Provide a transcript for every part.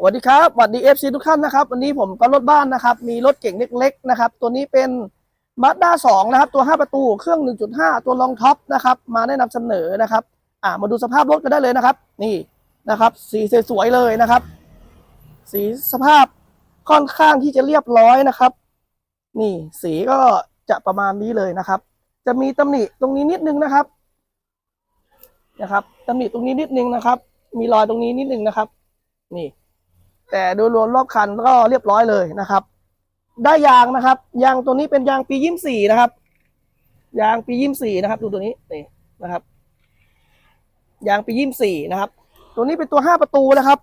สวัสดีครับสวัสดีเอฟซีทุกท่านนะครับ วันนี้ผมก็รถบ้านนะครับ มีรถเก่งเล็กๆนะครับ ตัวนี้เป็นมาด้าสองนะครับ ตัว 5 ประตูเครื่อง 1.5 ตัวรองท็อปนะครับ มาแนะนำเสนอนะครับ อ่ามาดูสภาพรถกันได้เลยนะครับ นี่นะครับ สีสวยๆเลยนะครับ สีสภาพค่อนข้างที่จะเรียบร้อยนะครับ นี่สีก็จะประมาณนี้เลยนะครับ จะมีตำหนิตรงนี้นิดนึงนะครับ นะครับตำหนิตรงนี้นิดนึงนะครับ มีรอยตรงนี้นิดนึงนะครับ นี่ แต่โดยรวมรอบคันก็เรียบร้อยเลยนะครับ ได้ยางนะครับ ยางตัวนี้เป็นยางปียี่สี่นะครับ ยางปียี่สี่นะครับ ดูตัวนี้นี่นะครับ ยางปียี่สี่นะครับ ตัวนี้เป็นตัวห้าประตูนะครับ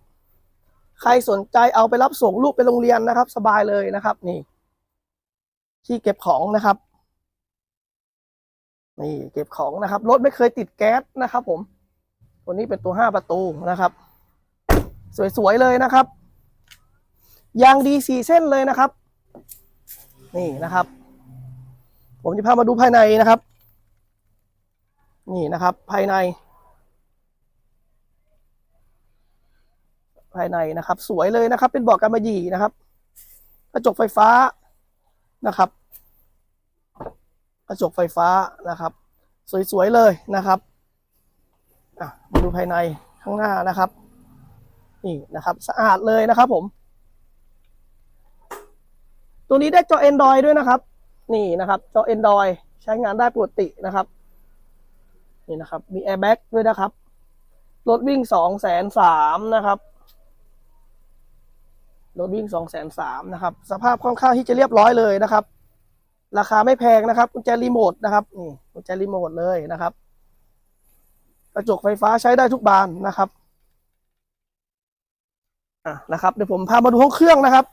ใครสนใจเอาไปรับส่งลูกไปโรงเรียนนะครับ สบายเลยนะครับ นี่ ที่เก็บของนะครับนี่เก็บของนะครับรถไม่เคยติดแก๊สนะครับ ผมตัวนี้เป็นตัวห้าประตูนะครับ สวยๆเลยนะครับ ยางดีสี่เส้นเลยนะครับ นี่นะครับ ผมจะพามาดูภายในนะครับ นี่นะครับ ภายใน ภายในนะครับ สวยเลยนะครับ เป็นเบาะกำมะหยี่นะครับ กระจกไฟฟ้านะครับ กระจกไฟฟ้านะครับ สวยๆเลยนะครับมาดูภายในข้างหน้านะครับ นี่นะครับ สะอาดเลยนะครับผม ตัวนี้ได้จอ Android ด้วยนะครับ นี่นะครับ จอ Android ใช้งานได้ปกตินะครับ นี่นะครับ มี Airbag ด้วยนะครับ รถวิ่งสองแสนสามนะครับ รถวิ่งสองแสนสามนะครับ สภาพค่อนข้างที่จะเรียบร้อยเลยนะครับ ราคาไม่แพงนะครับ กุญแจรีโมทนะครับ นี่ กุญแจรีโมทเลยนะครับ กระจกไฟฟ้าใช้ได้ทุกบานนะครับ อะนะครับ เดี๋ยวผมพามาดูห้องเครื่องนะครับ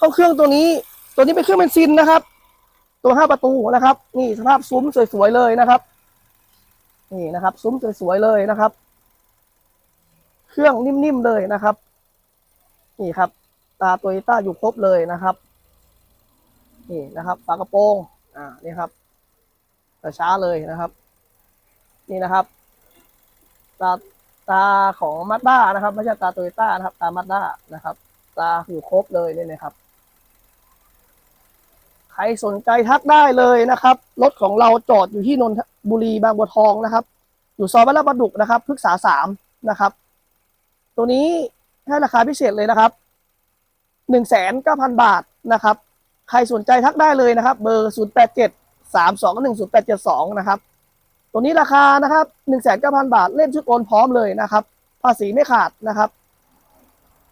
ห้องเครื่องตัวนี้ ตัวนี้เป็นเครื่องเบนซินนะครับ ตัวห้าประตูนะครับ นี่สภาพซุ้มสวยๆเลยนะครับ นี่นะครับ ซุ้มสวยๆเลยนะครับ เครื่องนิ่มๆเลยนะครับ นี่ครับ ตาโตโยต้าอยู่ครบเลยนะครับ นี่นะครับฝากระโปรง อ่า นี่ครับกระช้าเลยนะครับ นี่นะครับ ตาตาของมาด้านะครับ ไม่ใช่ตาโตโยต้านะครับ ตามาด้านะครับ ตาอยู่ครบเลยเนี่ยนะครับ รสนใจทักได้เลยนะครับ รถของเราจอดอยู่ที่นนทบุรีบางบัวทองนะครับ อยู่ซอยวัดลาดประดุกนะครับพฤกษาสามนะครับ ตัวนี้ให้ราคาพิเศษเลยนะครับหนึ่งแสนเก้าพันบาทนะครับ ใครสนใจทักได้เลยนะครับ เบอร์ศูนย์แปดเจ็ดสามสองหนึ่งศูนย์แปดเจ็ดสองนะครับ ตัวนี้ราคานะครับหนึ่งแสนเก้าพันบาท เล่นชุดโอนพร้อมเลยนะครับ ภาษีไม่ขาดนะครับ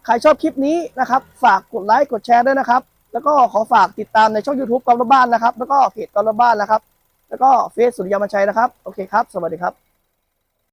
ใครชอบคลิปนี้นะครับ ฝากกดไลค์กดแชร์ด้วยนะครับ แล้วก็ขอฝากติดตามในช่อง YouTube กองรบ้านนะครับ แล้วก็เพจกองรบ้านนะครับ แล้วก็เฟซสุริยามัญชัยนะครับ โอเคครับ สวัสดีครับ